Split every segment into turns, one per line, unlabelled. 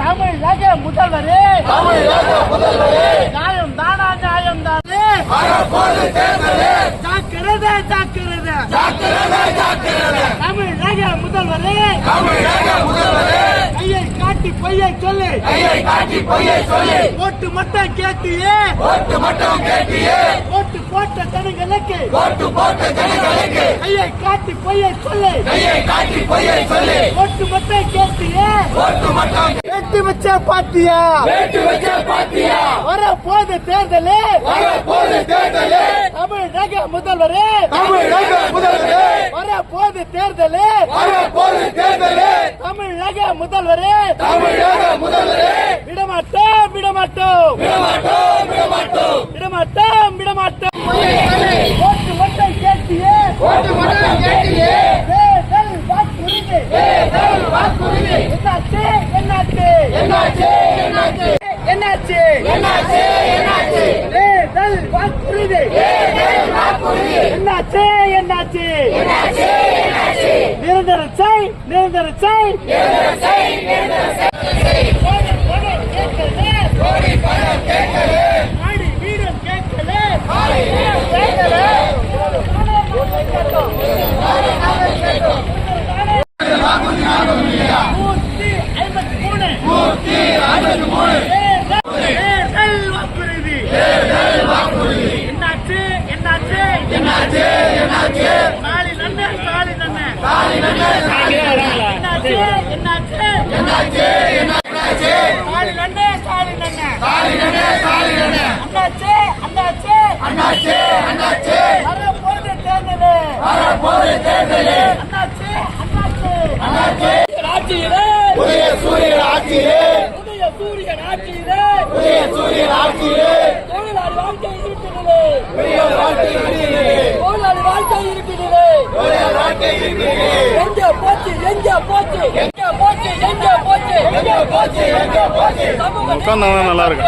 தமிழக முதல்வரே தமிழக முதல்வரே நியாயம் தானா நியாயம் தானே தேர்தலே முதல்வரே. தமிழக முதல்வரே கையை காட்டி பொய்யை சொல்லு. கையை காட்டி பொய்யை சொல்லு. ஓட்டு மட்டும் கேட்டியே. ஓட்டு மட்டும் கேட்டியே. ஓட்டு போட்ட ஜனங்களுக்கு ஓட்டு போட்ட ஜனங்களுக்கு கையை காட்டி பொய்யை சொல்லு. கையை காட்டி பொய்யை சொல்லு. ஓட்டு மட்டும் கேட்டியே. ஓட்டு மட்டும் வெட்டி வச்ச பாத்தியா? வெட்டி வச்ச பாத்தியா? வர போது தேர்தலே. வர போது தேர்தலே தமிழக முதல்வரே. தமிழக முதல்வரே. வர போது தேர்தலே. வர போது தேர்தலே தமிழக முதல்வரே. தமிழக முதல்வரே. விடமாட்டோம் விடமாட்டோம். விடமாட்டோம். விடமாட்டோம். விடமாட்டோம் விடமாட்டோம். ஓட்டு மட்டும் கேட்டியே. ஓட்டு மட்டும் கேட்டியே. தேர்தல் தேர்தல் என்னாச்சு? என்னாச்சு? என்னாச்சு? என்னாச்சு? என்னாச்சு? என்னாச்சு? என்னாச்சு? தேர்தல் வாக்குறுதி. தேர்தல் வாக்குறுதி. என்னாச்சு? என்னாச்சு? என்னாச்சு? என்னாச்சு? நிரந்தர செய் நிரந்தர செய். நிரந்தர செய் நிரந்தர செய். என்னாச்சு காலி
உட்காந்தாங்கன்னா நல்லா இருக்கு?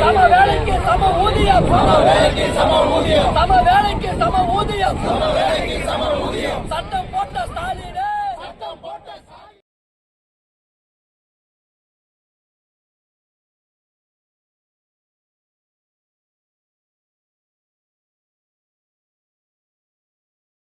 சம வேலைக்கு சம ஊதியம் சம வேலைக்கு சம ஊதியம் சம வேலைக்கு சம ஊதியம்